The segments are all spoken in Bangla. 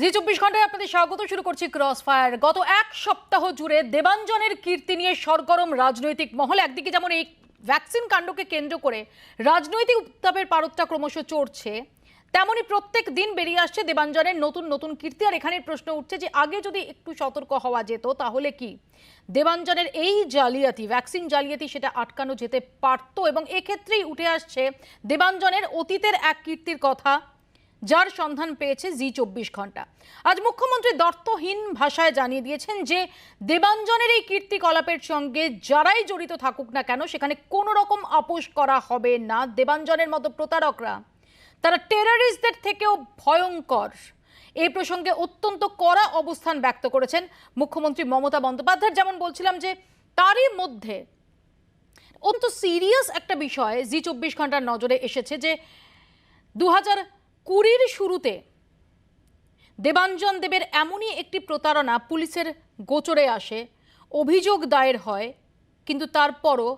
জি, চব্বিশ ঘন্টায় আপনাদের স্বাগত। শুরু করছি ক্রস ফায়ার গত এক সপ্তাহ জুড়ে দেবাঞ্জনের কীর্তি নিয়ে সরগরম রাজনৈতিক মহল। একদিকে যেমন এই ভ্যাকসিন কাণ্ডকে কেন্দ্র করে রাজনৈতিক উত্তাপের পারদটা ক্রমশ চড়ছে, তেমনি প্রত্যেক দিন বেরিয়ে আসছে দেবাঞ্জনের নতুন নতুন কীর্তি। আর এখানে প্রশ্ন উঠছে যে, আগে যদি একটু সতর্ক হওয়া যেত, তাহলে কি? দেবাঞ্জনের এই জালিয়াতি ভ্যাকসিন জালিয়াতি সেটা আটকানো যেতে পারতো এবং এক্ষেত্রেই উঠে আসছে দেবাঞ্জনের অতীতের এক কীর্তির কথা। যার সন্ধান পেয়েছে জি চব্বিশ ঘণ্টা। আজ মুখ্যমন্ত্রী দর্থহীন ভাষায় জানিয়ে দিয়েছেন যে, দেবাঞ্জনের এই কীর্তিকলাপের সঙ্গে যারাই জড়িত থাকুক না কেন, সেখানে কোনো রকম আপোষ করা হবে না দেবাঞ্জনের মতো প্রতারকরা। তারা টেরারিস্টদের থেকেও ভয়ঙ্কর। এই প্রসঙ্গে অত্যন্ত কড়া অবস্থান ব্যক্ত করেছেন মুখ্যমন্ত্রী মমতা বন্দ্যোপাধ্যায়। যেমন বলছিলাম যে, তারই মধ্যে অত্যন্ত সিরিয়াস একটা বিষয় জি চব্বিশ ঘণ্টার নজরে এসেছে যে দু হাজার কুড়ির শুরুতে দেবাঞ্জন দেবের এমনই একটি প্রতারণা পুলিশের গোচরে আসে, অভিযোগ দায়ের হয়, কিন্তু তারপরও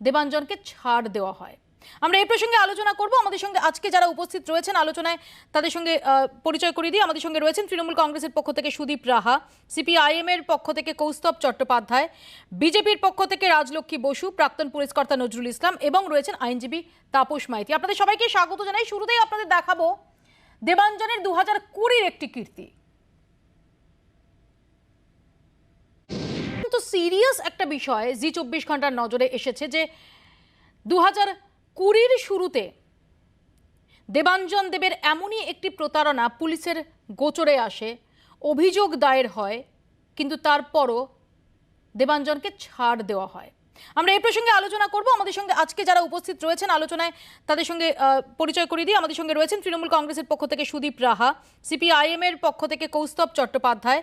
দেবাঞ্জনকে ছাড় দেওয়া হয়। আমরা এই প্রসঙ্গে আলোচনা করব। আমাদের সঙ্গে আজকে যারা উপস্থিত রয়েছেন আলোচনায়, তাদের সঙ্গে পরিচয় করিয়ে দিই আমাদের সঙ্গে রয়েছেন তৃণমূল কংগ্রেসের পক্ষ থেকে সুদীপ রাহা, সিপিআইএম এর পক্ষ থেকে কৌস্তব চট্টোপাধ্যায়, বিজেপির পক্ষ থেকে রাজলক্ষ্মী বসু, প্রাক্তন পুলিশকর্তা নজরুল ইসলাম এবং রয়েছেন আইনজীবী তাপস মাইতি। আপনাদের সবাইকে স্বাগত জানাই। শুরুতেই আপনাদের দেখাবো দেবাঞ্জনের দু হাজার কুড়ির একটি কীর্তি। সিরিয়াস একটা বিষয়, জি চব্বিশ ঘণ্টার নজরে এসেছে যে দু হাজার কুড়ির শুরুতে দেবাঞ্জন দেবের এমনই একটি প্রতারণা পুলিশের গোচরে আসে, অভিযোগ দায়ের হয়, কিন্তু তারপরও দেবাঞ্জনকে ছাড় দেওয়া হয়। আমরা এই প্রসঙ্গে আলোচনা করব। আমাদের সঙ্গে আজকে যারা উপস্থিত রয়েছেন আলোচনায়, তাদের সঙ্গে পরিচয় করিয়ে দিই আমাদের সঙ্গে রয়েছেন তৃণমূল কংগ্রেসের পক্ষ থেকে সুদীপ রাহা সিপিআইএম এর পক্ষ থেকে কৌস্তব চট্টোপাধ্যায়,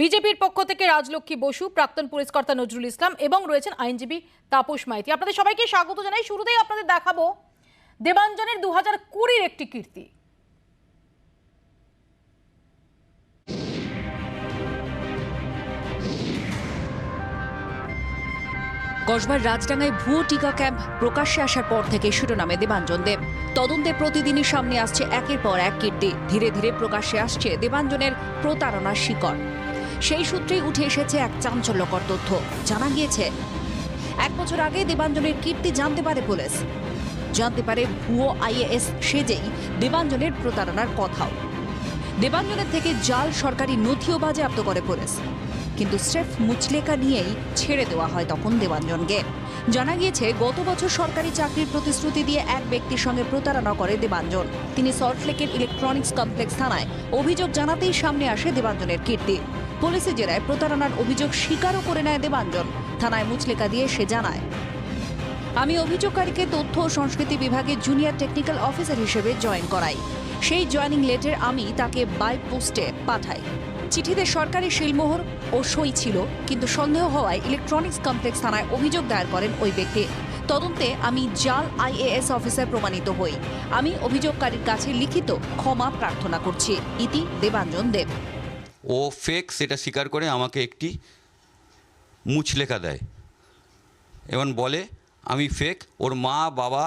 বিজেপির পক্ষ থেকে রাজলক্ষ্মী বসু, প্রাক্তন পুলিশকর্তা নজরুল ইসলাম এবং রয়েছেন আইনজীবী তাপস মাইতি। আপনাদের সবাইকে স্বাগত জানাই। শুরুতেই আপনাদের দেখাবো, দেবাঞ্জনের দু হাজার কুড়ির একটি কীর্তি। কসবার রাজডাঙ্গায় ভুয়ো টিকা ক্যাম্প প্রকাশ্যে আসার পর থেকে শিরোনামে দেবাঞ্জন দেব। তদন্তে প্রতিদিনই সামনে আসছে একের পর এক কীর্তি। ধীরে ধীরে প্রকাশ্যে আসছে দেবাঞ্জনের প্রতারণার শিকড়। সেই সূত্রেই উঠে এসেছে এক চাঞ্চল্যকর তথ্য। জানা গিয়েছে, এক বছর আগে দেবাঞ্জনের কীর্তি জানতে পারে পুলিশ। জানতে পারে ভুয়ো আইএএস সেজেই দেবাঞ্জনের প্রতারণার কথাও। দেবাঞ্জনের থেকে জাল সরকারি নথিও বাজেয়াপ্ত করে পুলিশ। কিন্তু স্রেফ মুচলেকা নিয়েই ছেড়ে দেওয়া হয় তখন দেবাঞ্জনকে। জানা গিয়েছে, গত বছর সরকারি চাকরির প্রতিশ্রুতি দিয়ে এক ব্যক্তির সঙ্গে প্রতারণা করে দেবাঞ্জন। তিনি সল্টলেকের ইলেকট্রনিক্স কমপ্লেক্স থানায় অভিযোগ জানাতেই সামনে আসে দেবাঞ্জনের কীর্তি। পুলিশি জেরায় প্রতারণার অভিযোগ স্বীকারও করে নেয় দেবাঞ্জন। থানায় মুচলেকা দিয়ে সে জানায়, আমি অভিযোগকারীকে তথ্য ও সংস্কৃতি বিভাগে জুনিয়র টেকনিক্যাল অফিসার হিসেবে জয়েন করাই। সেই জয়েনিং লেটার আমি তাকে বাই পোস্টে পাঠাই। চিঠিতে সরকারি শিলমোহর ও সই ছিল, কিন্তু সন্দেহ হওয়ায় ইলেকট্রনিক্স কমপ্লেক্স থানায় অভিযোগ দায়ের করেন ওই ব্যক্তি। তদন্তে আমি জাল আইএএস অফিসার প্রমাণিত হই। আমি অভিযোগকারীর কাছে লিখিত ক্ষমা প্রার্থনা করছি। ইতি দেবাঞ্জন দেব। ও ফেক সেটা স্বীকার করে আমাকে একটি মুচলেখা দেয়। এবং বলে, আমি ফেক ওর মা, বাবা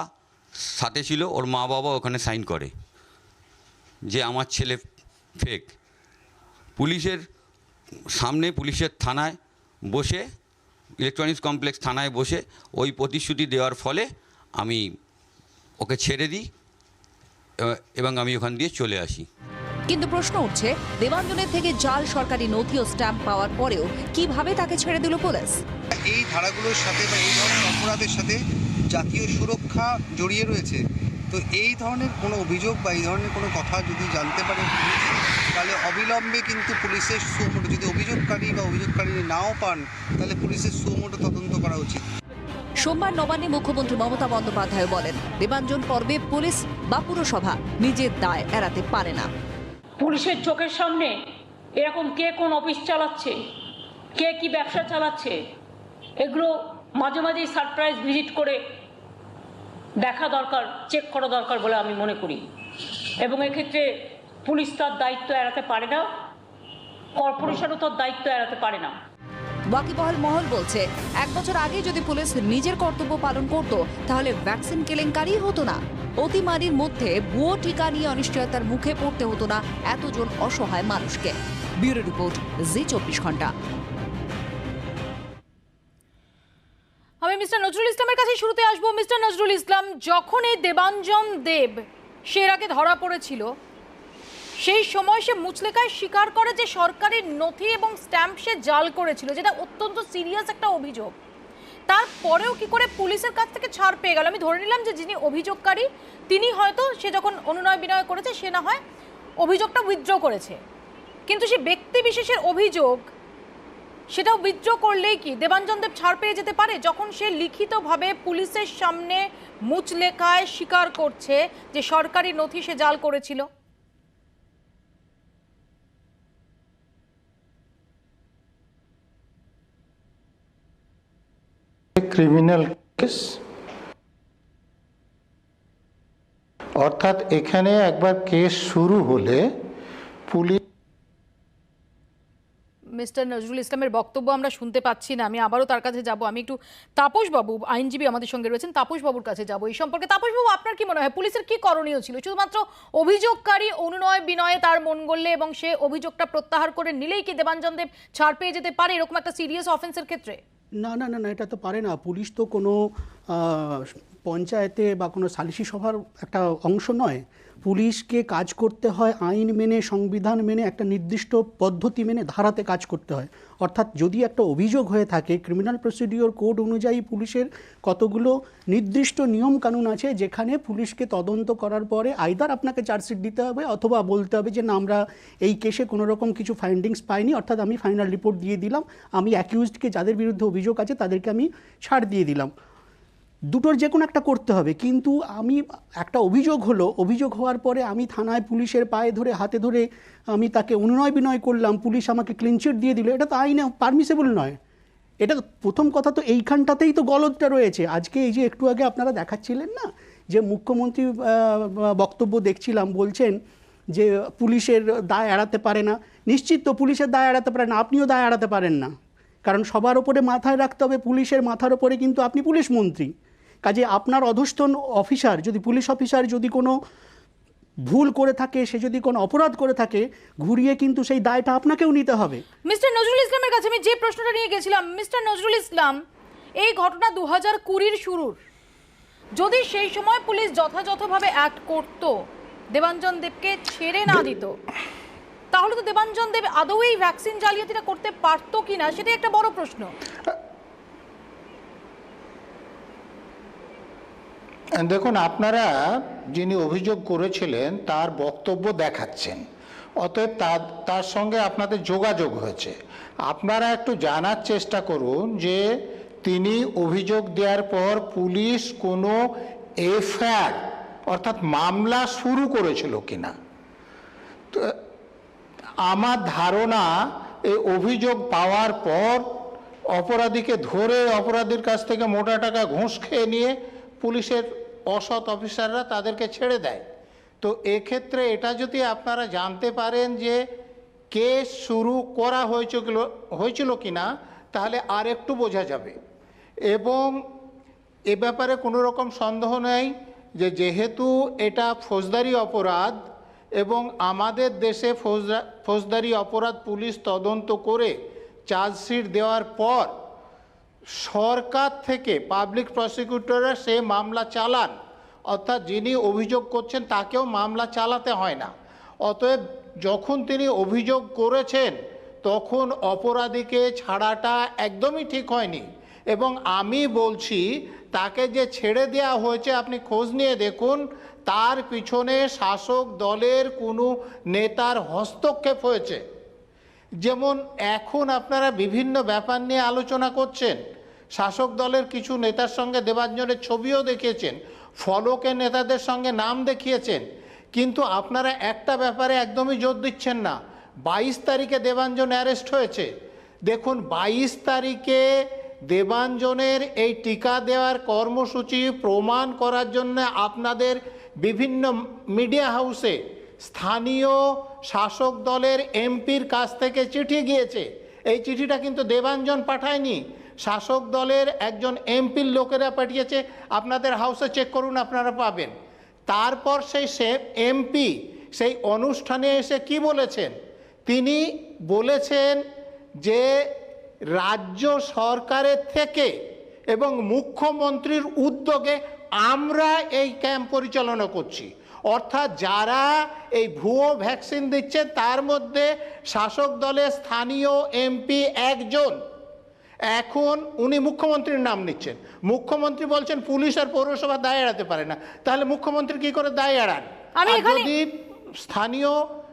সাথে ছিল, ওর মা, বাবা ওখানে সাইন করে যে আমার ছেলে ফেক পুলিশের সামনে পুলিশের থানায় বসে ইলেকট্রনিক্স কমপ্লেক্স থানায় বসে ওই প্রতিশ্রুতি দেওয়ার ফলে আমি ওকে ছেড়ে দিই এবং আমি ওখান দিয়ে চলে আসি। কিন্তু প্রশ্ন উঠছে দেবাঞ্জনের থেকে জাল সরকারি নথি ও স্ট্যাম্প পাওয়ার পরেও কীভাবে তাকে ছেড়ে দিল পুলিশ? এই ধারাগুলোর সাথে বা এই ধরনের অপরাধের সাথে জাতীয় সুরক্ষা জড়িয়ে রয়েছে। তো এই ধরনের কোনো অভিযোগ বা এই ধরনের কোনো কথা যদি জানতে পারে পুলিশ তাহলে অবিলম্বে কিন্তু পুলিশের সুমোটো যদি অভিযোগকারী বা অভিযোগকারী নাও পান তাহলে পুলিশের সুমোটো তদন্ত করা উচিত। সোমবার নবান্নে মুখ্যমন্ত্রী মমতা বন্দ্যোপাধ্যায় বলেন দেবাঞ্জন পর্বে পুলিশ বা পুরসভা নিজের দায় এড়াতে পারে না। পুলিশের চোখের সামনে এরকম কে কোন অফিস চালাচ্ছে কে কি ব্যবসা চালাচ্ছে এগুলো মাঝে মাঝেই সারপ্রাইজ ভিজিট করে দেখা দরকার চেক করা দরকার বলে আমি মনে করি। এবং এক্ষেত্রে পুলিশ তার দায়িত্ব এড়াতে পারে না, কর্পোরেশনও তার দায়িত্ব এড়াতে পারে না। ওয়াকিবহাল মহল বলছে, এক বছর আগে যদি পুলিশ নিজের কর্তব্য পালন করত, তাহলে ভ্যাকসিন কেলেঙ্কারি হতো না। অতিমারির মধ্যে ভুয়ো টিকা নিয়ে অনিশ্চয়তার মুখে পড়তে হতো না এতজন অসহায় মানুষকে। ব্যুরো রিপোর্ট, জি চব্বিশ ঘণ্টা। আমি মিস্টার নজরুল ইসলামের কাছে শুরুতে আসব। মিস্টার নজরুল ইসলাম যখন এই দেবাঞ্জন দেব সে আগে ধরা পড়েছিল, সেই সময় সে মুচলেকায় স্বীকার করে যে সরকারের নথি এবং স্ট্যাম্প সে জাল করেছিল, যেটা অত্যন্ত সিরিয়াস একটা অভিযোগ। তারপরেও কি করে পুলিশের কাছ থেকে ছাড় পেয়ে গেল? আমি ধরে নিলাম যে যিনি অভিযোগকারী, তিনি হয়তো সে যখন অনুনয় বিনয় করেছে, সে না হয় অভিযোগটা উইথড্র করেছে। কিন্তু সে ব্যক্তি বিশেষের অভিযোগ সেটাও বিদ্রোহ করলেই কি? দেবাঞ্জন দেব ছাড় পেয়ে যেতে পারে যখন সে লিখিতভাবে পুলিশের সামনে মুচলেখায় স্বীকার করছে যে সরকারি নথি সে জাল করেছিল। Criminal case. অর্থাৎ এখানে একবার কেস শুরু হলে পুলিশ মিস্টার নজরুল ইসলামের বক্তব্য আমরা শুনতে পাচ্ছি না। আমি আবারও তার কাছে যাব। আমি একটু তাপস বাবু আইনজীবী আমাদের সঙ্গে রয়েছেন। তাপস বাবুর কাছে যাব এই সম্পর্কে। তাপস বাবু আপনার কি মনে হয়? পুলিশের কি করণীয় ছিল? শুধুমাত্র অভিযোগকারী অনুনয় বিনয়ে তার মন গড়লে এবং সে অভিযোগটা প্রত্যাহার করে নিলেই কি দেবাঞ্জন দেব ছাড় পেয়ে যেতে পারে এরকম একটা সিরিয়াস অফেন্সের ক্ষেত্রে? না না না না, এটা তো পারে না। পুলিশ তো কোনো পঞ্চায়েতে বা কোনো সালিশি সভার একটা অংশ নয়। পুলিশকে কাজ করতে হয়, আইন মেনে, সংবিধান মেনে, একটা নির্দিষ্ট পদ্ধতি মেনে ধারাতে কাজ করতে হয়। অর্থাৎ যদি একটা অভিযোগ হয়ে থাকে ক্রিমিনাল প্রসিডিওর কোড অনুযায়ী পুলিশের কতগুলো নির্দিষ্ট নিয়ম কানুন আছে, যেখানে পুলিশকে তদন্ত করার পরে আইদার আপনাকে চার্জশিট দিতে হবে অথবা বলতে হবে যে, না, আমরা এই কেসে কোনো রকম কিছু ফাইন্ডিংস পাইনি, অর্থাৎ আমি ফাইনাল রিপোর্ট দিয়ে দিলাম। আমি অ্যাকিউজডকে যাদের বিরুদ্ধে অভিযোগ আছে, তাদেরকে আমি ছাড় দিয়ে দিলাম। দুটোর যে কোনো একটা করতে হবে। কিন্তু আমি, একটা অভিযোগ হলো, অভিযোগ হওয়ার পরে আমি থানায় পুলিশের পায়ে ধরে, হাতে ধরে আমি তাকে অনুনয় বিনয় করলাম। পুলিশ আমাকে ক্লিনচিট দিয়ে দিল। এটা তো আইনে পারমিসেবল নয়। এটা প্রথম কথা তো এইখানটাতেই তো গলদটা রয়েছে। আজকে এই যে একটু আগে আপনারা দেখাচ্ছিলেন না, যে মুখ্যমন্ত্রী বক্তব্য দেখছিলাম, বলছেন যে পুলিশের দায় এড়াতে পারে না। নিশ্চিত তো পুলিশের দায় এড়াতে পারে না, আপনিও দায় এড়াতে পারেন না। কারণ সবার ওপরে মাথায় রাখতে হবে, পুলিশের মাথার ওপরে কিন্তু আপনি পুলিশ মন্ত্রী। কাজে আপনার অধস্তন অফিসার, যদি পুলিশ অফিসার যদি কোনো ভুল করে থাকে, সে যদি কোনো অপরাধ করে থাকে, ঘুরিয়ে কিন্তু সেই দায়টা আপনাকেও নিতে হবে। মিস্টার নজরুল ইসলামের কাছে আমি যে প্রশ্নটা নিয়ে গেছিলাম, মিস্টার নজরুল ইসলাম, এই ঘটনা দু হাজার কুড়ির শুরুর। যদি সেই সময় পুলিশ যথাযথভাবে অ্যাক্ট করতো, দেবাঞ্জন দেবকে ছেড়ে না দিত, তাহলে তো দেবাঞ্জন দেব আদৌ এই ভ্যাকসিন জালিয়াতিটা করতে পারতো কিনা, সেটাই একটা বড় প্রশ্ন। দেখুন, আপনারা যিনি অভিযোগ করেছিলেন, তার বক্তব্য দেখাচ্ছেন। অতএব তার তার সঙ্গে আপনাদের যোগাযোগ হয়েছে। আপনারা একটু জানার চেষ্টা করুন যে তিনি অভিযোগ দেওয়ার পর পুলিশ কোনো এফআইআর, অর্থাৎ মামলা শুরু করেছিল কিনা। তো, আমার ধারণা, এই অভিযোগ পাওয়ার পর অপরাধীকে ধরে অপরাধীর কাছ থেকে মোটা টাকা ঘুষ খেয়ে নিয়ে পুলিশের অসৎ অফিসাররা তাদেরকে ছেড়ে দেয়। তো এক্ষেত্রে এটা যদি আপনারা জানতে পারেন যে কেস শুরু করা হয়েছিল হয়েছিল কিনা, তাহলে আর একটু বোঝা যাবে। এবং এ ব্যাপারে কোনো রকম সন্দেহ নেই যে যেহেতু এটা ফৌজদারি অপরাধ এবং আমাদের দেশে ফৌজদা, ফৌজদারি অপরাধ পুলিশ তদন্ত করে চার্জশিট দেওয়ার পর সরকার থেকে পাবলিক প্রসিকিউটররা সে মামলা চালান, অর্থাৎ যিনি অভিযোগ করছেন তাকেও মামলা চালাতে হয় না। অতএব যখন তিনি অভিযোগ করেছেন, তখন অপরাধীকে ছাড়াটা একদমই ঠিক হয়নি। এবং আমি বলছি, তাকে যে ছেড়ে দেওয়া হয়েছে, আপনি খোঁজ নিয়ে দেখুন, তার পিছনে শাসক দলের কোনো নেতার হস্তক্ষেপ হয়েছে। যেমন এখন আপনারা বিভিন্ন ব্যাপার নিয়ে আলোচনা করছেন, শাসক দলের কিছু নেতার সঙ্গে দেবাঞ্জনের ছবিও দেখিয়েছেন ফলকে নেতাদের সঙ্গে নাম দেখিয়েছেন, কিন্তু আপনারা একটা ব্যাপারে একদমই জোর দিচ্ছেন না। বাইশ তারিখে দেবাঞ্জন অ্যারেস্ট হয়েছে। দেখুন, বাইশ তারিখে দেবাঞ্জনের এই টিকা দেওয়ার কর্মসূচি প্রমাণ করার জন্য আপনাদের বিভিন্ন মিডিয়া হাউসে স্থানীয় শাসক দলের এমপির কাছ থেকে চিঠি গিয়েছে। এই চিঠিটা কিন্তু দেবাঞ্জন পাঠায়নি। শাসক দলের একজন এমপির লোকেরা পাঠিয়েছে। আপনাদের হাউসে চেক করুন, আপনারা পাবেন। তারপর সেই সে এমপি সেই অনুষ্ঠানে এসে কি বলেছেন? তিনি বলেছেন যে রাজ্য সরকারের থেকে এবং মুখ্যমন্ত্রীর উদ্যোগে আমরা এই ক্যাম্প পরিচালনা করছি। অর্থাৎ যারা এই ভুয়ো ভ্যাকসিন দিচ্ছেন তার মধ্যে শাসক দলের স্থানীয় এমপি একজন। এখন উনি মুখ্যমন্ত্রীর নাম নিচ্ছেন। মুখ্যমন্ত্রী বলছেন পুলিশ আর পৌরসভা দায় এড়াতে পারে না। তাহলে মুখ্যমন্ত্রী কি করে দায় এড়ান? যদি স্থানীয়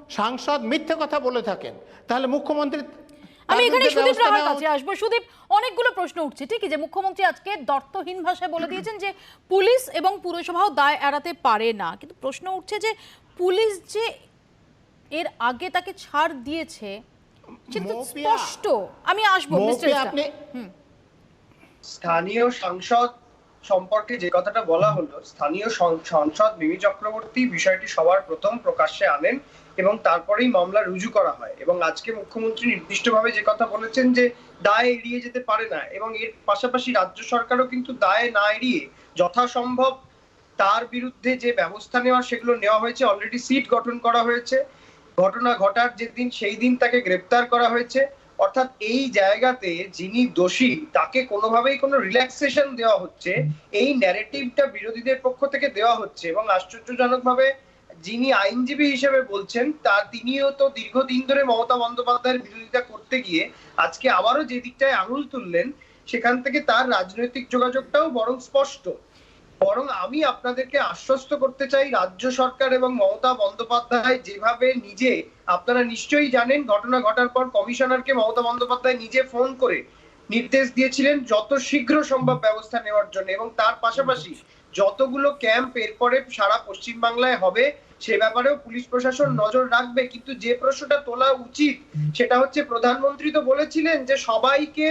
সাংসদ মিথ্যে কথা বলে থাকেন তাহলে মুখ্যমন্ত্রী তার আমি এখানে সুদীপ রাহার কাছে আসব। সুদীপ অনেকগুলো প্রশ্ন উঠছে ঠিকই যে মুখ্যমন্ত্রী আজকে দর্থহীন ভাষায় বলে দিয়েছেন যে পুলিশ এবং পুরসভাও দায় এড়াতে পারে না। কিন্তু প্রশ্ন উঠছে যে পুলিশ যে এর আগে তাকে ছাড় দিয়েছে সেটা তো মৌপিয়া। স্পষ্ট। আমি আসব মিস্টার আপনি স্থানীয় সাংসদ সম্পর্কে যে কথাটা বলা হলো স্থানীয় সংসদ সাংসদ মিমি চক্রবর্তী বিষয়টি সবার প্রথম প্রকাশ্যে আনেন। এবং তারপরেই মামলা রুজু করা হয় এবং আজকে মুখ্যমন্ত্রী নির্দিষ্টভাবে যে কথা বলেছেন যে দায় এড়িয়ে যেতে পারে না এবং এর পাশাপাশি রাজ্য সরকারও কিন্তু দায় না এড়িয়ে যথাসম্ভব তার বিরুদ্ধে যে ব্যবস্থা নেওয়া সেগুলো নেওয়া হয়েছে অলরেডি সিট গঠন করা হয়েছে, ঘটনা ঘটার যেদিন সেই দিন তাকে গ্রেপ্তার করা হয়েছে, অর্থাৎ এই জায়গাতে যিনি দোষী তাকে কোনোভাবেই কোনো রিল্যাক্সেশন দেওয়া হচ্ছে, এই ন্যারেটিভটা বিরোধীদের পক্ষ থেকে দেওয়া হচ্ছে এবং আশ্চর্যজনকভাবে যিনি আইনজীবী হিসেবে বলছেন তার তিনিও তো দীর্ঘদিন ধরে মমতা বন্দ্যোপাধ্যায়ের বিরোধিতা করতে গিয়ে আজকে আবারও যে দিকটায় আঙুল তুললেন, সেখান থেকে তার রাজনৈতিক যোগাযোগটাও বরং স্পষ্ট। বরং আমি আপনাদেরকে আশ্বস্ত করতে চাই, রাজ্য সরকার এবং মমতা বন্দ্যোপাধ্যায় যেভাবে নিজে, আপনারা নিশ্চয়ই জানেন, ঘটনা ঘটার পর কমিশনারকে মমতা বন্দ্যোপাধ্যায় নিজে ফোন করে নির্দেশ দিয়েছিলেন যত শীঘ্র সম্ভব ব্যবস্থা নেওয়ার জন্য এবং তার পাশাপাশি যতগুলো ক্যাম্প এরপরে সারা পশ্চিম বাংলায় হবে সে ব্যাপারেও পুলিশ প্রশাসন নজর রাখবে। কিন্তু যে প্রশ্নটা তোলা উচিত সেটা হচ্ছে প্রধানমন্ত্রী তো বলেছিলেন যে সবাইকে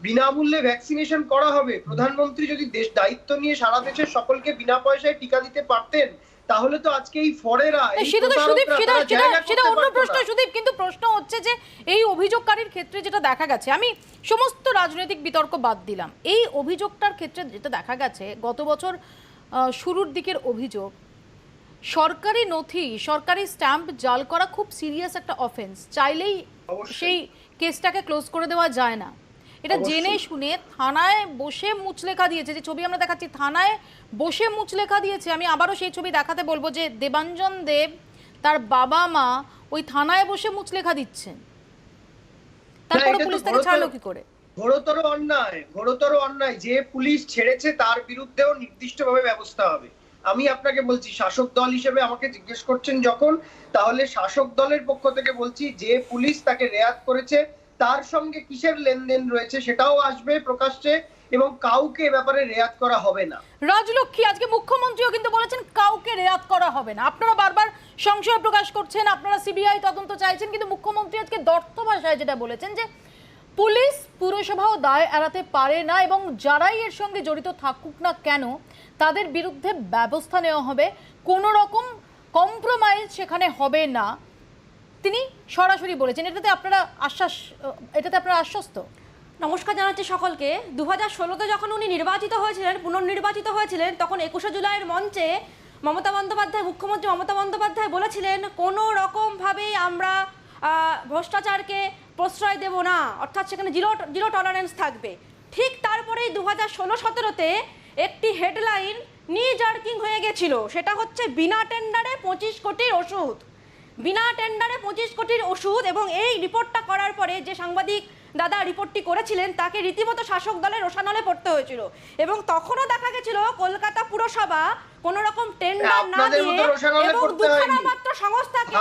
বিনামূল্যে ভ্যাকসিনেশন করা হবে। প্রধানমন্ত্রী যদি দেশ দায়িত্ব নিয়ে সারা দেশের সকলকে বিনা পয়সায় টিকা দিতে পারতেন তাহলে তো আজকে এই ফরেরা সেটা তো সুদীপ সেটা সেটা সেটা অন্য প্রশ্ন সুদীপ কিন্তু প্রশ্ন হচ্ছে যে এই অভিযোগকারীর ক্ষেত্রে যেটা দেখা গেছে আমি সমস্ত রাজনৈতিক বিতর্ক বাদ দিলাম। এই অভিযোগটার ক্ষেত্রে যেটা দেখা গেছে গত বছর আহ, শুরুর দিকের অভিযোগ সরকারি নথি সরকারি স্ট্যাম্প জাল করা খুব সিরিয়াস একটা অফেন্স চাইলেই সেই কেসটাকে ক্লোজ করে দেওয়া যায় না। এটা জেনে শুনে থানায় বসে মুচলেখা দিয়েছে। যে ছবি আমরা দেখাচ্ছি থানায় বসে মুচলেখা দিয়েছে। আমি আবারও সেই ছবি দেখাতে বলব যে দেবাঞ্জন দেব তার বাবা মা ওই থানায় বসে মুচলেখা দিচ্ছেন। তারপরে পুলিশ তাকে ছাড়লো কি করে? ঘোরতর অন্যায় ঘোরতর অন্যায়। যে পুলিশ ছেড়েছে তার বিরুদ্ধেও নির্দিষ্টভাবে ব্যবস্থা হবে। আমি আপনাকে বলছি, শাসক দল হিসেবে আমাকে জিজ্ঞেস করছেন যখন, তাহলে শাসক দলের পক্ষ থেকে বলছি, যে পুলিশ তাকে রেয়াত করেছে, তার সঙ্গে কিসের লেনদেন রয়েছে সেটাও আসবে প্রকাশ্যে, এবং কাউকে ব্যাপারে রেয়াত করা হবে না। রাজলক্ষ্মী, আজকে মুখ্যমন্ত্রীও কিন্তু বলেছেন কাউকে রেয়াত করা হবে না। আপনারা বারবার সংশয় প্রকাশ করছেন, আপনারা সিবিআই তদন্ত চাইছেন, কিন্তু মুখ্যমন্ত্রী আজকে দর্থ ভাষায় যেটা বলেছেন যে পুলিশ পুরসভাও দায় এড়াতে পারে না এবং যারাই এর সঙ্গে জড়িত থাকুক না কেন, তাদের বিরুদ্ধে ব্যবস্থা নেওয়া হবে। কোনো রকম কম্প্রোমাইজ সেখানে হবে না। তিনি সরাসরি বলেছেন। এটাতে আপনারা আশ্বাস, এটাতে আপনারা আশ্বস্ত? নমস্কার জানাচ্ছি সকলকে। দু হাজার ষোলোতে যখন উনি নির্বাচিত হয়েছিলেন, পুনর্নির্বাচিত হয়েছিলেন, তখন একুশে জুলাইয়ের মঞ্চে মমতা বন্দ্যোপাধ্যায়, মুখ্যমন্ত্রী মমতা বন্দ্যোপাধ্যায় বলেছিলেন, কোনো রকমভাবেই আমরা ভ্রষ্টাচারকে প্রশ্রয় দেব না। অর্থাৎ সেখানে জিরো জিরো টলারেন্স থাকবে। ঠিক তারপরেই দু হাজার ষোলো সতেরোতে একটি হেডলাইন নি জার্কিং হয়ে গেছিল। সেটা হচ্ছে বিনা টেন্ডারে পঁচিশ কোটির ওষুধ। বিনা টেন্ডারে পঁচিশ কোটির ওষুধ এবং এই রিপোর্টটা করার পরে যে সাংবাদিক দাদা রিপোর্টটি করেছিলেন তাকে রীতিমতো শাসক দলের রোশানলে পড়তে হয়েছিল। এবং তখনও দেখা গেছিল কলকাতা পুরসভা কোন রকম টেন্ডার না দিয়ে এবং দুখানা মাত্র সংস্থাকে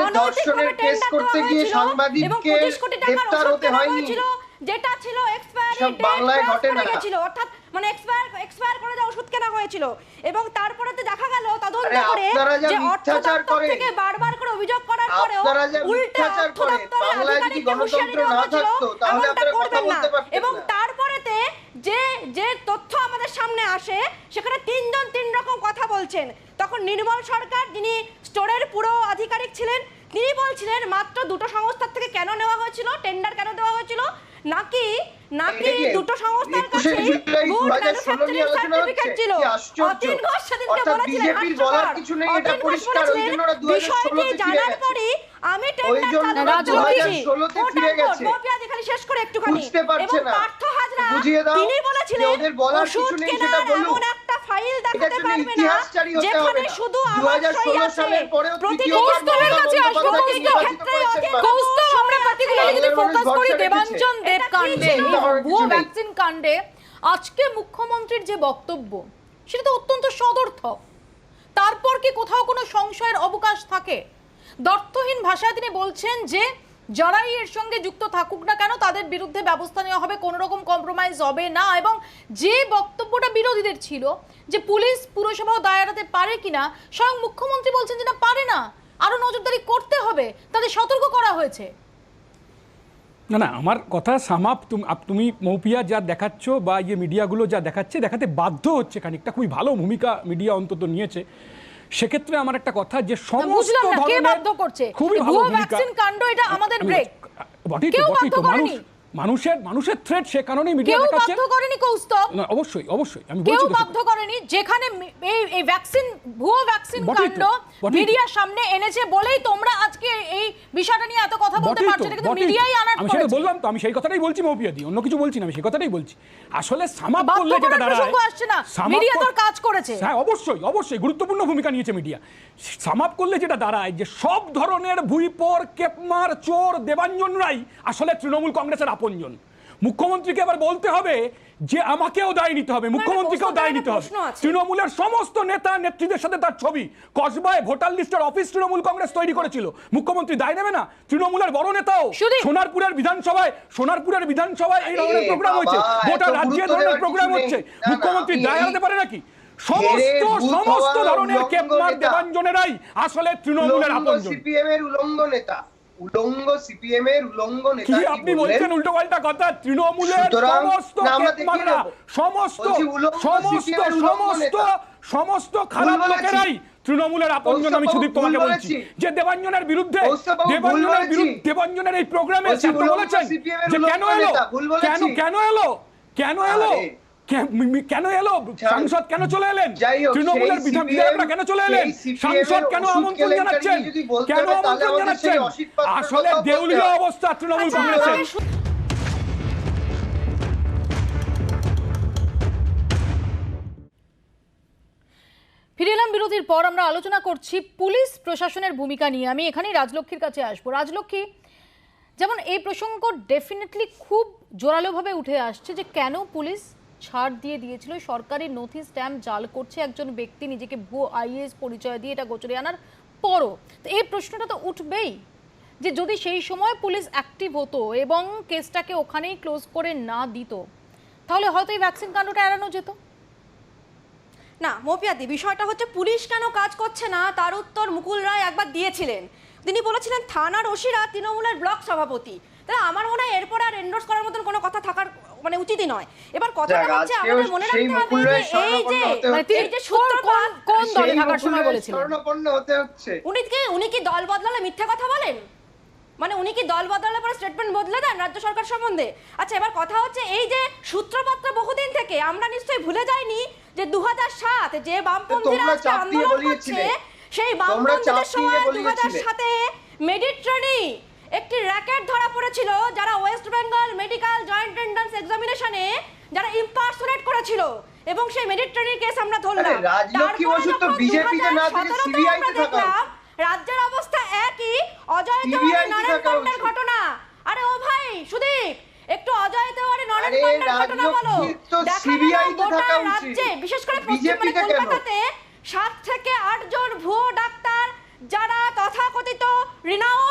অনৈতিকভাবে টেন্ডার করতে দেওয়া গিয়ে হয়েছিল সাংবাদিককে এবং পঁচিশ কোটি টাকার ওষুধ কেনা হয়েছিল যেটা ছিল এক্সপায়ারি ডেট বাংলায় ঘটে না। গেছিল। অর্থাৎ মানে এক্সপায়ার এক্সপায়ার করে যা ওষুধ কেনা হয়েছিল। এবং তারপরে তো দেখা গেল তদন্ত করে যে অর্থ দপ্তর থেকে বারবার করে অভিযোগ করার পরেও উল্টে অর্থ দপ্তরের আধিকারিককে হুঁশিয়ারি গণতন্ত্র দেওয়া না হয়েছিল, থাকতো, তাহলে এমনটা আপনারা কথা করবেন বলতে না। পারতেন এবং। তারপরেতে যে যে তথ্য আমাদের সামনে আসে সেখানে তিনজন তিন রকম কথা বলছেন। তখন নির্মল সরকার যিনি স্টোরের পুরো আধিকারিক ছিলেন তিনি বলছিলেন মাত্র দুটো সংস্থার থেকে কেন নেওয়া হয়েছিল টেন্ডার কেন দেওয়া হয়েছিল? নাকি নাকি দুটো সংস্থার কাছে গুড ম্যানুফ্যাকচারিং সার্টিফিকেট ছিল। অতীন ঘোষ সেদিনকে বলেছিলেন বলার কিছু নেই, এটা অতীন ঘোষ পরিষ্কার, ওই বলেছিলেন, জন্য ওরা 2016 বিষয়টি জানার গেছে। আমি টেন্ডার চালু ওরা করতে বলেছি। 2016 তে ফিরে কোট গেছে। আনকোট, গোপিয়াদি খালি শেষ করে একটুখানি বুঝতে পারছে এবং না। পার্থ হাজরা বুঝিয়ে দাও তিনি বলেছিলেন ওদের বলার ওষুধ কিছু নেই, সেটা কেনার এমন একটা ফাইল দেখাতে পারবে না যেখানে শুধু 2016 আমার সই আছে সালের পরেও প্রতিটি তৃতীয়বার কৌস্তবের কাছে আসব, কৌস্তব। আমরা পার্টিকুলারলি যদি ফোকাস করি দেবাঞ্জন। দেব কাণ্ডে ভুয়ো ভ্যাকসিন কাণ্ডে আজকে মুখ্যমন্ত্রীর যে বক্তব্য সেটা তো অত্যন্ত সদর্থক তারপর কি কোথাও কোনো সংশয়ের অবকাশ থাকে দর্থহীন ভাষায় তিনি বলছেন যে, যারাই এর সঙ্গে যুক্ত থাকুক না কেন, তাদের বিরুদ্ধে ব্যবস্থা নেওয়া হবে কোনো রকম কম্প্রোমাইজ হবে না। এবং যে বক্তব্যটা বিরোধীদের ছিল, যে পুলিশ পুরসভাও দায় এড়াতে পারে কিনা, স্বয়ং মুখ্যমন্ত্রী বলছেন যে না, পারে না। আরও নজরদারি করতে হবে তাদের সতর্ক করা হয়েছে। না না, আমার কথা সামাপ তুমি মৌপিয়া যা দেখাচ্ছ বা ইয়ে মিডিয়াগুলো যা দেখাচ্ছে, দেখাতে বাধ্য হচ্ছে খানিকটা। খুবই ভালো ভূমিকা মিডিয়া অন্তত নিয়েছে। সেক্ষেত্রে আমার একটা কথা যে সমস্ত ধরনের খুবই ভালো ভূমিকা। ভ্যাকসিন কাণ্ড এটা আমাদের ব্রেক কেউ বাধ্য করেনি। মানুষের মানুষের থ্রেট সে কারণে মিডিয়া কেউ বাধ্য করেনি কৌস্তব না অবশ্যই অবশ্যই আমি কেউ বলছি তো বাধ্য করেনি যেখানে এই এই ভ্যাকসিন ভুয়ো ভ্যাকসিন কাণ্ড। মিডিয়ার সামনে এনেছে বলেই তোমরা আজকে এই বিষয়টা নিয়ে এত কথা বলতে পারছ কিন্তু। মিডিয়াই আনার আমি সেটা বললাম তো আমি সেই কথাটাই বলছি মৌপিয়া দি অন্য কিছু বলছি না আমি সেই কথাটাই বলছি আসলে সামাপ করলে যেটা দাঁড়ায় আসছে না। মিডিয়া তোর কাজ করেছে। হ্যাঁ অবশ্যই অবশ্যই গুরুত্বপূর্ণ ভূমিকা নিয়েছে মিডিয়া সামাপ করলে যেটা দাঁড়ায় যে সব ধরনের ভুইপর কেপমার চোর দেবাঞ্জন রাই আসলে তৃণমূল কংগ্রেসের আপনজন। মুখ্যমন্ত্রীকে এবার বলতে হবে যে আমাকেও দায় নিতে হবে মুখ্যমন্ত্রীকেও দায় নিতে হবে। তৃণমূলের সমস্ত নেতা নেত্রীদের সাথে তার ছবি কসবায় ভোটার লিস্টের অফিস তৃণমূল কংগ্রেস তৈরি করেছিল। মুখ্যমন্ত্রী দায় নেবে না? তৃণমূলের বড় নেতাও সোনারপুরের বিধানসভায় সোনারপুরের বিধানসভায় এই ধরনের প্রোগ্রাম হয়েছে। গোটা রাজ্যে ধরনের প্রোগ্রাম হচ্ছে। মুখ্যমন্ত্রী দায় এড়াতে পারে নাকি? সমস্ত সমস্ত ধরনের কেপমার দেবাঞ্জনেরাই আসলে তৃণমূলের আপনজন। সিপিএম এর উলঙ্গ নেতা। উলঙ্গ সিপিএম এর উলঙ্গ নেতা কি আপনি বলছেন উল্টো পাল্টা কথা? তৃণমূলের সমস্ত। সমস্ত সমস্ত সমস্ত সমস্ত খারাপ লোকেরাই তৃণমূলের আপনজন আমি সুদীপ তোমাকে বলছি। যে দেবাঞ্জনের বিরুদ্ধে দেবাঞ্জনের বিরুদ্ধে দেবাঞ্জনের এই প্রোগ্রামে বলেছেন যে কেন এলো? কেন কেন এলো? কেন এলো? কেন এলো? সাংসদ কেন চলে এলেন? তৃণমূলের বিধায়করা কেন চলে এলেন? সাংসদ কেন আমন্ত্রণ জানাচ্ছেন? কেন আমন্ত্রণ জানাচ্ছেন? আসলে দেউলিয়া। অবস্থা তৃণমূল আচ্ছা, কংগ্রেসের। ফিরে এলাম বিরতির পর আমরা আলোচনা করছি পুলিশ প্রশাসনের ভূমিকা নিয়ে। আমি এখানেই রাজলক্ষ্মীর কাছে আসব। রাজলক্ষ্মী যেমন এই প্রসঙ্গ ডেফিনেটলি খুব জোরালোভাবে উঠে আসছে যে কেন পুলিশ ছাড় দিয়ে দিয়েছিল। সরকারি নথি স্ট্যাম্প জাল করছে একজন ব্যক্তি, নিজেকে ভুয়ো আইএস পরিচয় দিয়ে এটা গোচরে আনার পরও। তো এই প্রশ্নটা তো উঠবেই যে যদি সেই সময় পুলিশ অ্যাক্টিভ হতো এবং কেসটাকে ওখানেই ক্লোজ করে না দিত, তাহলে হয়তো এই ভ্যাকসিন কাণ্ডটা এড়ানো যেত। না মপিয়াদি বিষয়টা হচ্ছে পুলিশ কেন কাজ করছে না, তার উত্তর মুকুল রায় একবার দিয়েছিলেন। তিনি বলেছিলেন, থানার ওসিরা তৃণমূলের ব্লক সভাপতি। তাহলে আমার মনে হয় এরপর আর এন্ডোর্স করার মতন কোনো কথা উচিতই নয়। এবার কথাটা হচ্ছে আমাদের মনে রাখতে হবে যে এই যে হতে মানে এই যে কোন সূত্রপাত কোন দলে থাকার সময় বলেছিলেন? শরণাপন্ন হতে হচ্ছে। উনি কি উনি কি দল বদলালে মিথ্যা কথা বলেন? মানে উনি কি দল বদলালে পরে স্টেটমেন্ট বদলে দেন রাজ্য সরকার সম্বন্ধে? আচ্ছা এবার কথা হচ্ছে এই যে সূত্রপত্র বহুদিন থেকে আমরা নিশ্চয়ই ভুলে যাইনি যে দু সাত যে বামপন্থীরা আজকে আন্দোলন করছে সেই বামপন্থীদের সময় দু বলিয়েছিলে। সাথে মেডিট্রানি একটি র্যাকেট ধরা পড়েছিল যারা West Bengal medical joint entrance এক্সামিনেশনে যারা ইম্পারসোনেট করেছিল এবং সেই মেডিট্রানির কেস আমরা ধরলাম রাজলক্ষ্মী বসু তো যখন BJP তে না থেকে 2017 তে থাকা রাজ্যের অবস্থা একই অজয় তেওয়ারি নরেন উচিত। ঘটনা আরে ও ভাই সুদীপ একটু অজয় তেওয়ারি নরেন পান্ডের ঘটনা বলো তো গেল তে থাকা উচিত। রাজ্যে বিশেষ করে পশ্চিম BJP মানে? কলকাতাতে সাত থেকে আট জন ভুয়ো ডাক্তার যারা তথাকথিত হাসপাতালে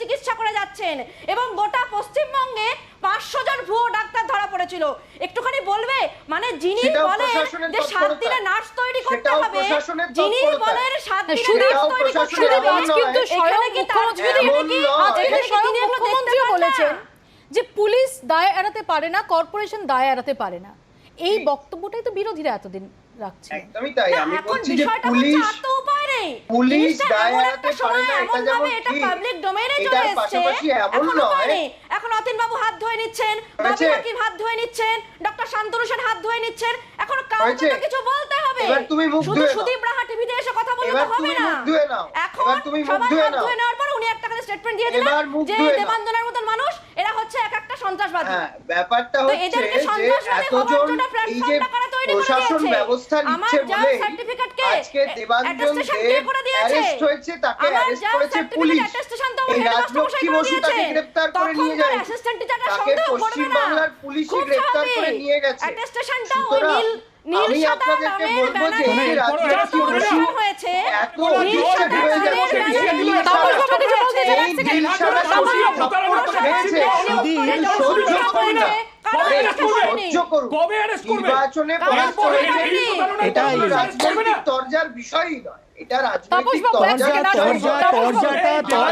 চিকিৎসা করে যাচ্ছেন। এবং গোটা পশ্চিমবঙ্গে পাঁচশো জন ভুয়ো ডাক্তার ধরা পড়েছিল। একটুখানি বলবে? মানে যিনি বলেন যে সাত দিনে নার্স তৈরি করতে হবে। যিনি বলেন সাত দিনে নার্স তৈরি করতে হবে। কিন্তু স্বয়ং মুখ্যমন্ত্রী স্বয়ং? বলেছেন যে পুলিশ দায় এড়াতে পারে না কর্পোরেশন দায় এড়াতে পারে না। এই বক্তব্যটাই তো বিরোধীরা এতদিন রাখছে। একদমই তাই। আমি বলছি যে পুলিশ পুলিশ জিনিসটা দায় এড়াতে পারে না, এটা যেমন এটা পাবলিক ডোমেইনে চলে এসেছে। এমন নয়- এখন অতীন বাবু হাত ধুয়ে নিচ্ছেন হয়েছে? বাবু হাকিম হাত ধুয়ে নিচ্ছেন ডক্টর শান্তনু সেন হাত ধুয়ে নিচ্ছেন। এখন কাউকে তো কিছু বলতে হবে। এবার তুমি মুখ ধুয়ে নাও। সুদীপ রাহা টিভিতে এসে কথা বললে এবার তো হবে না। ধুয়ে নাও। এখন তুমি মুখ ধুয়ে নাও। ধুয়ে নেওয়ার পর উনি একটা করে স্টেটমেন্ট দিয়ে দিলেন যে। দেবান্দনের মতন মানুষ এরা হচ্ছে এক একটা সন্ত্রাসবাদী। হ্যাঁ ব্যাপারটা হচ্ছে এদেরকে সন্ত্রাসবাদী হওয়ার জন্য তৈরি করে প্রশাসন ব্যবস্থা নিচ্ছে বলে আজকে দেবাঞ্জন? অ্যারেস্ট হয়েছে তাকে অ্যারেস্ট করেছে পুলিশ এই রাজলক্ষ্মী বসু তাকে। গ্রেফতার করে নিয়ে যায় তাকে সন্দেহ করবে পশ্চিম না। বাংলার পুলিশই গ্রেফতার করে নিয়ে গেছে সুতরাং আমি আপনাদেরকে বলব যে এই রাজলক্ষ্মী বসু হয়েছে এত সাদা হয়ে যাচ্ছে এই করে। তিনি সহ্য করুন না কবে করবে? নির্বাচনে তরজার বিষয়ই নয়। এটা রাজনৈতিক তরজা তরজাটা তরজাটা-। তর-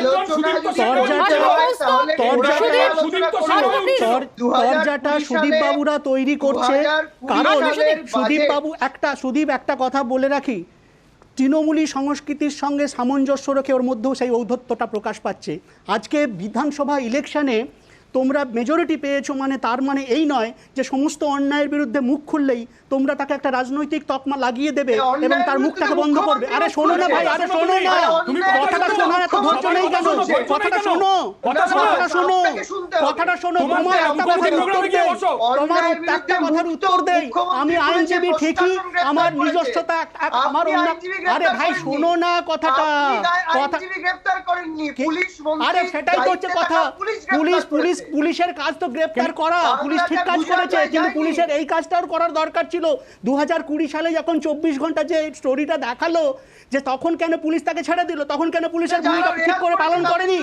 2020 তরজাটা সালে সুদীপ বাবুরা তৈরি করছে। কারণ সুদীপ বাবু একটা সুদীপ একটা কথা বলে রাখি। তৃণমূলী সংস্কৃতির সঙ্গে সামঞ্জস্য রেখে ওর মধ্যেও সেই ঔদ্ধত্যটা প্রকাশ পাচ্ছে। আজকে বিধানসভা ইলেকশনে তোমরা মেজরিটি পেয়েছ মানে তার মানে এই নয় যে সমস্ত অন্যায়ের বিরুদ্ধে মুখ খুললেই তোমরা তাকে একটা রাজনৈতিক তকমা লাগিয়ে দেবে এবং তার মুখটাকে বন্ধ করবে। আরে শোনো না ভাই আরে শোনো না। তুমি কথাটা কথা শোনার এত ধৈর্য নেই কেন কথাটা শোনো। কথাটা শোনো। কথাটা শোনো তোমার একটা কথার উত্তর দেই তোমার একটা কথার উত্তর দেই আমি আইনজীবী ঠিকই আমার। নিজস্বতা আমার অন্য আরে ভাই শোনো না কথাটা। কথা আরে সেটাই তো হচ্ছে কথা। পুলিশ পুলিশ পুলিশ পুলিশের কাজ তো গ্রেপ্তার করা। পুলিশ ঠিক কাজ করেছে কিন্তু পুলিশের এই কাজটাও করার দরকার ছিল। দু হাজার কুড়ি সালে যখন চব্বিশ ঘণ্টা যে স্টোরিটা দেখাল যে তখন কেন পুলিশ তাকে ছেড়ে দিল তখন কেন পুলিশের ভূমিকা ঠিক করে পালন করেনি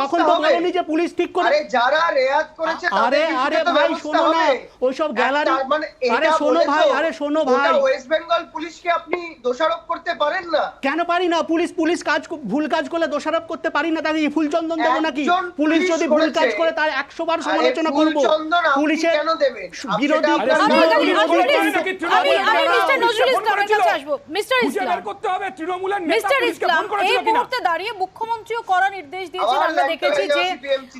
তখন তো বলেনি যে পুলিশ ঠিক করে আরে যারা রেয়াত করেছে আরে আরে ভাই শোনো না ওইসব গ্যালারি মানে আরে শোনো ভাই আরে শোনো ভাই। ওয়েস্ট বেঙ্গল পুলিশকে আপনি দোষারোপ করতে পারেন না। কেন পারি না? পুলিশ পুলিশ কাজ ভুল কাজ করলে দোষারোপ করতে পারি না তাকে ফুল চন্দন দেবো নাকি? পুলিশ যদি ভুল কাজ করে তার একশো বার সমালোচনা করব। পুলিশের বিরোধী দাঁড়িয়ে মুখ্যমন্ত্রীও করা নির্দেশ দিয়েছেন। আমরা দেখেছি যে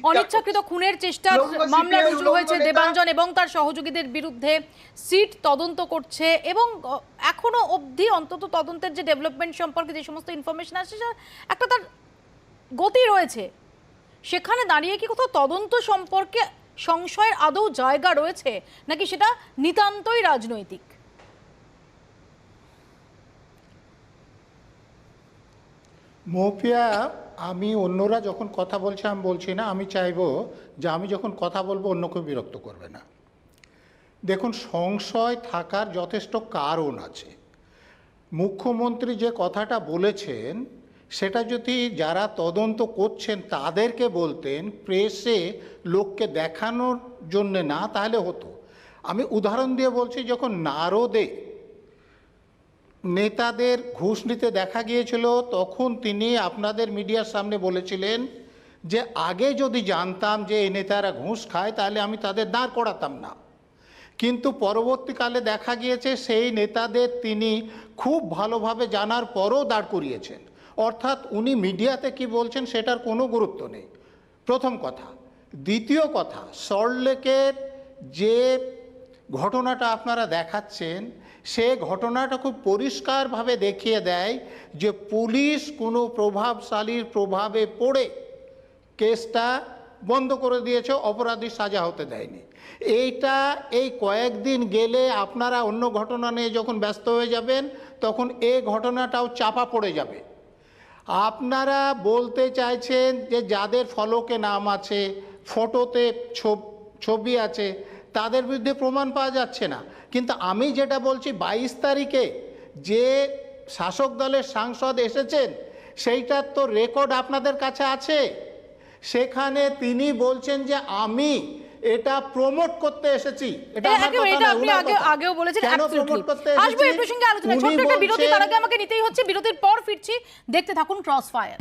অনিচ্ছাকৃত খুনের চেষ্টার মামলা রুজু হয়েছে দেবাঞ্জন এবং তার সহযোগীদের বিরুদ্ধে সিট তদন্ত করছে এবং এখনও অবধি অন্তত তদন্তের যে ডেভেলপমেন্ট সম্পর্কে যে সমস্ত ইনফরমেশন আসছে একটা তার গতি রয়েছে। সেখানে দাঁড়িয়ে কি কোথাও তদন্ত সম্পর্কে সংশয়ের আদৌ জায়গা রয়েছে, নাকি সেটা নিতান্তই রাজনৈতিক? মৌপিয়া আমি অন্যরা যখন কথা বলছে, আমি বলছি না, আমি চাইব যে আমি যখন কথা বলব, অন্য কেউ বিরক্ত করবে না। দেখুন, সংশয় থাকার যথেষ্ট কারণ আছে। মুখ্যমন্ত্রী যে কথাটা বলেছেন সেটা যদি যারা তদন্ত করছেন তাদেরকে বলতেন প্রেসে লোককে দেখানোর জন্য না, তাহলে হতো। আমি উদাহরণ দিয়ে বলছি, যখন নারদে নেতাদের ঘুষ নিতে দেখা গিয়েছিল, তখন তিনি আপনাদের মিডিয়ার সামনে বলেছিলেন যে, আগে যদি জানতাম যে এই নেতারা ঘুষ খায়, তাহলে আমি তাদের দাঁড় করাতাম না। কিন্তু পরবর্তীকালে দেখা গিয়েছে, সেই নেতাদের তিনি খুব ভালোভাবে জানার পরও দাঁড় করিয়েছেন। অর্থাৎ উনি মিডিয়াতে কি বলছেন সেটার কোনো গুরুত্ব নেই। প্রথম কথা। দ্বিতীয় কথা সল্টলেকের যে ঘটনাটা আপনারা দেখাচ্ছেন, সে ঘটনাটা খুব পরিষ্কারভাবে দেখিয়ে দেয় যে পুলিশ কোনো প্রভাবশালীর প্রভাবে পড়ে কেসটা বন্ধ করে দিয়েছে অপরাধী সাজা হতে দেয়নি। এইটা এই কয়েকদিন গেলে আপনারা অন্য ঘটনা নিয়ে যখন ব্যস্ত হয়ে যাবেন, তখন এই ঘটনাটাও চাপা পড়ে যাবে। আপনারা বলতে চাইছেন যে যাদের ফলকে নাম আছে, ফটোতে ছবি আছে, তাদের বিরুদ্ধে প্রমাণ পাওয়া যাচ্ছে না। কিন্তু আমি যেটা বলছি, বাইশ তারিখে যে শাসক দলের সাংসদ এসেছেন, সেইটার তো রেকর্ড আপনাদের কাছে আছে। সেখানে তিনি বলছেন যে আমি এটা প্রমোট করতে এসেছি। এটা আমার কথা না, আপনি আগে আগেও বলেছেন করতে আসব এই প্রসঙ্গে আলোচনা একটা বিরতি তার আগে আমাকে নিতেই হচ্ছে বিরতির পর ফিরছি। দেখতে থাকুন ক্রস ফায়ার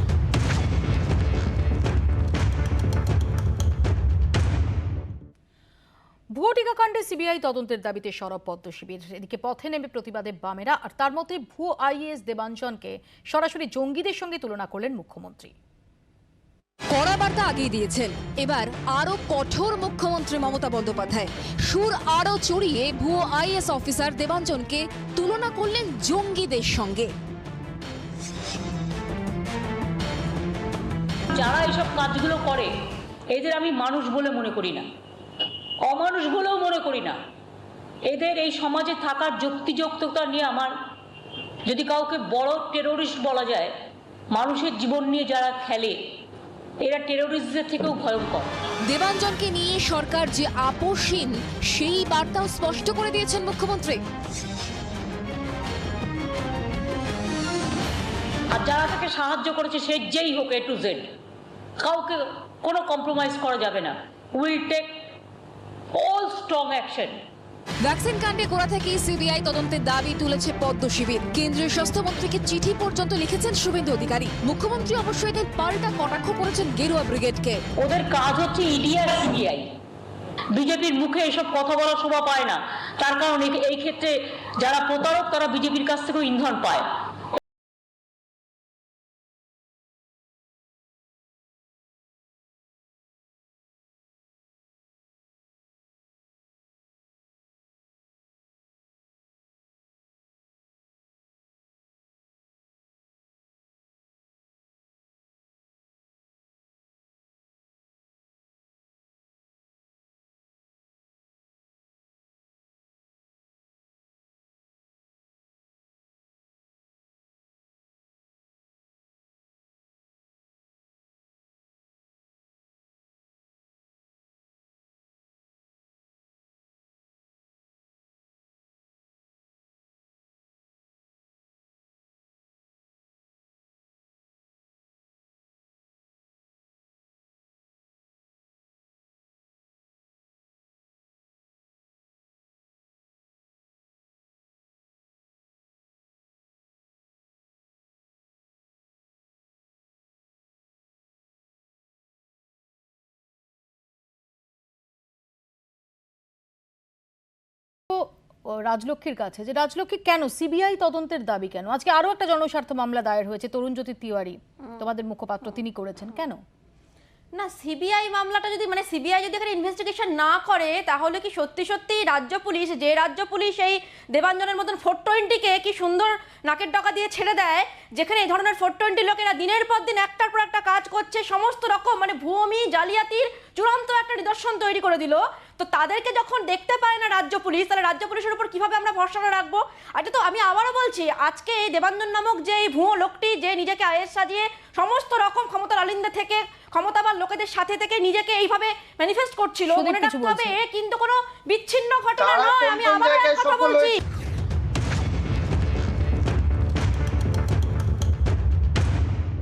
ভুয়ো টিকাকাণ্ডে সিবিআই তদন্তের দাবিতে সরব পদ্ম শিবির। এদিকে পথে নেমে প্রতিবাদে বামেরা আর তার মধ্যে ভুয়ো আইএস দেবাঞ্জনকে সরাসরি জঙ্গিদের সঙ্গে তুলনা করলেন মুখ্যমন্ত্রী। কড়া বার্তা আগিয়ে দিয়েছেন। এবার আরও কঠোর মুখ্যমন্ত্রী মমতা বন্দ্যোপাধ্যায়। সুর আরও চড়িয়ে ভুয়ো আইএস অফিসার দেবাঞ্জনকে তুলনা করলেন জঙ্গিদের সঙ্গে। যারা এইসব কাজগুলো করে, এদের আমি মানুষ বলে মনে করি না। অমানুষ বলেও মনে করি না। এদের এই সমাজে থাকার যুক্তিযুক্ততা নিয়ে আমার, যদি কাউকে বড় টেরোরিস্ট বলা যায়, মানুষের জীবন নিয়ে যারা খেলে এরা টেরোরিস্টদের থেকেও ভয়ঙ্কর। দেবাঞ্জনকে নিয়ে সরকার যে আপোষহীন সেই বার্তাও স্পষ্ট করে দিয়েছেন মুখ্যমন্ত্রী। আর যারা তাকে সাহায্য করেছে সে যেই হোক এ টু জেড কাউকে কোনো কম্প্রোমাইজ করা যাবে না। Will take all strong action vaccine কাণ্ডে গোড়া থেকেই সিবিআই তদন্তের দাবি তুলেছে পদ্ম শিবির। কেন্দ্রীয় স্বাস্থ্যমন্ত্রীকে চিঠি পর্যন্ত লিখেছেন শুভেন্দু অধিকারী। মুখ্যমন্ত্রী অবশ্য এদের পাল্টা কটাক্ষ করেছেন গেরুয়া ব্রিগেডকে। ওদের কাজ হচ্ছে ইডি আর সিবিআই বিজেপির মুখে এসব কথা বলা শোভা পায় না। তার কারণ এই ক্ষেত্রে যারা প্রতারক, তারা বিজেপির কাছ থেকেও ইন্ধন পায়। রাজলক্ষ্মীর কাছে যে রাজলক্ষ্মী কেন? সিবিআই তদন্তের দাবি কেন? আজকে আরও একটা জনস্বার্থ মামলা দায়ের হয়েছে তরুণ জ্যোতি তিওয়ারি তোমাদের মুখপাত্র তিনি করেছেন কেন? না সিবিআই মামলাটা যদি মানে সিবিআই যদি এখানে ইনভেস্টিগেশন না করে তাহলে কি সত্যি সত্যি রাজ্য পুলিশ যে রাজ্য পুলিশ এই দেবাঞ্জনের মতন ফোর টোয়েন্টিকে কি সুন্দর নাকের ডকা দিয়ে ছেড়ে দেয় যেখানে এই ধরনের ফোর টোয়েন্টি লোকেরা দিনের পর দিন একটার পর একটা কাজ করছে সমস্ত রকম মানে ভূমি জালিয়াতির চূড়ান্ত একটা নিদর্শন তৈরি করে দিল তো তাদেরকে যখন দেখতে পায় না রাজ্য পুলিশ তাহলে রাজ্য পুলিশের উপর কীভাবে আমরা ভরসাটা রাখব? এটা তো আমি আবারও বলছি আজকে এই দেবান্দন নামক যে এই ভুয়ো লোকটি যে নিজেকে আয়েস সাজিয়ে সমস্ত রকম ক্ষমতার আলিন্দা থেকে ক্ষমতাবান লোকেদের সাথে থেকে নিজেকে এইভাবে ম্যানিফেস্ট করছিল মনে রাখতে হবে এ কিন্তু কোনো বিচ্ছিন্ন ঘটনা নয় আমি আবার কথা বলছি?